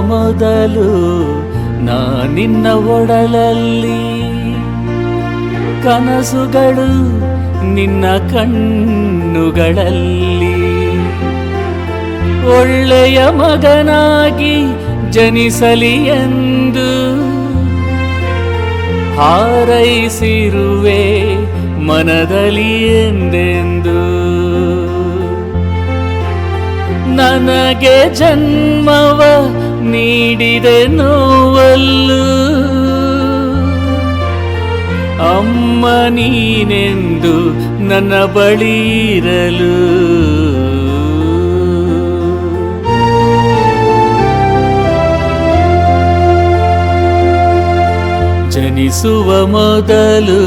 ಮೊದಲು ನಾ ನಿನ್ನ ಒಡಲಲ್ಲಿ. ಕನಸುಗಳು ನಿನ್ನ ಕಣ್ಣುಗಳಲ್ಲಿ. ಒಳ್ಳೆಯ ಮಗನಾಗಿ ಜನಿಸಲಿ ಎಂದು ಹಾರೈಸಿರುವೆ ಮನದಲ್ಲಿ ಎಂದೆಂದು. ನನಗೆ ಜನ್ಮವ ನೀಡಿದೆ ನೋವಲ್ಲು. ಅಮ್ಮ ನೀನೆಂದು ನನ್ನ ಬಳಿರಲು ಜನಿಸುವ ಮೊದಲು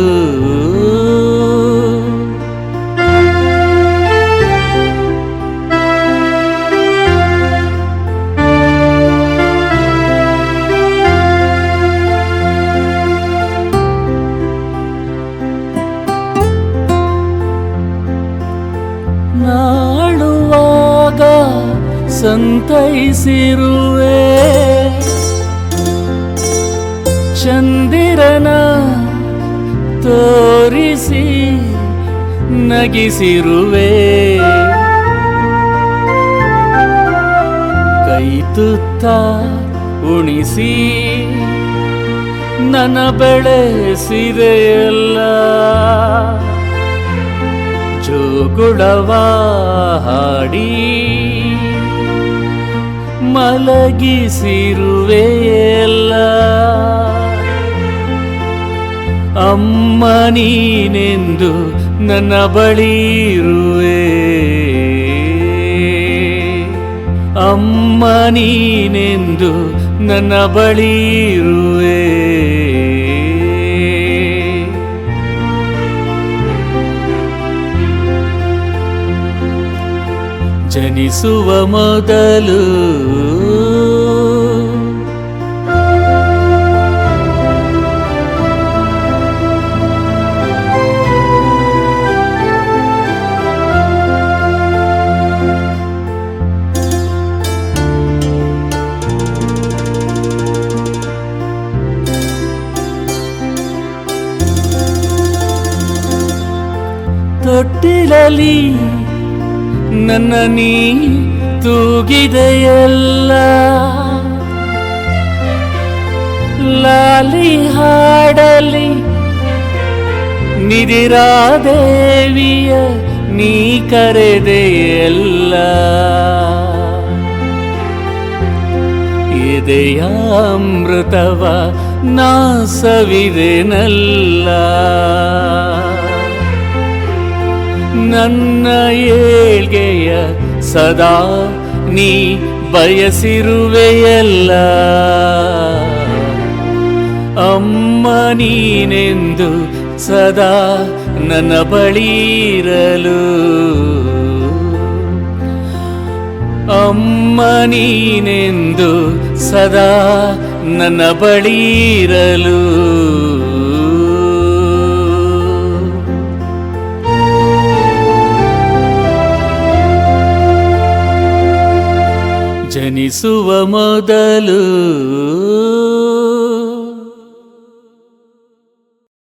ಸಂತೈಸಿರುವೆ. ಚಂದಿರನ ತೋರಿಸಿ ನಗಿಸಿರುವೆ. ಕೈ ತುತ್ತ ಉಣಿಸಿ ನನ್ನ ಬೆಳೆಸಿದೆಯಲ್ಲ. ಜೋಗುಡವ ಹಾಡಿ ಮಲಗಿಸಿರುವೆಯಲ್ಲ. ಅಮ್ಮ ನೀನೆಂದು ನನ್ನ ಬಳಿರುವೆ ಅಮ್ಮ ನೀನೆಂದು ನನ್ನ ಬಳಿರುವೆ ಜನಿಸುವ ಮೊದಲು ತೊಟ್ಟಿಲಲಿ ನನ್ನ ನೀ ತೂಗಿದೆಯಲ್ಲ. ಲಾಲಿ ಹಾಡಲಿ ನಿಧಿರಾದೇವಿಯ ನೀ ಕರೆದೆಯಲ್ಲ. ಎದೆಯ ಅಮೃತವ ನಾ ಸವಿದೆನಲ್ಲ ನನ್ನ ಏಳ್ಗೆಯ ಸದಾ ನೀ ಬಯಸಿರುವೆಯಲ್ಲ. ಅಮ್ಮ ನೀನೆಂದು ಸದಾ ನನ್ನ ಬಳಿರಲು ಅಮ್ಮ ನೀನೆಂದು ಸದಾ ನನ್ನ ಬಳಿರಲು ಜನಿಸುವ ಮೊದಲು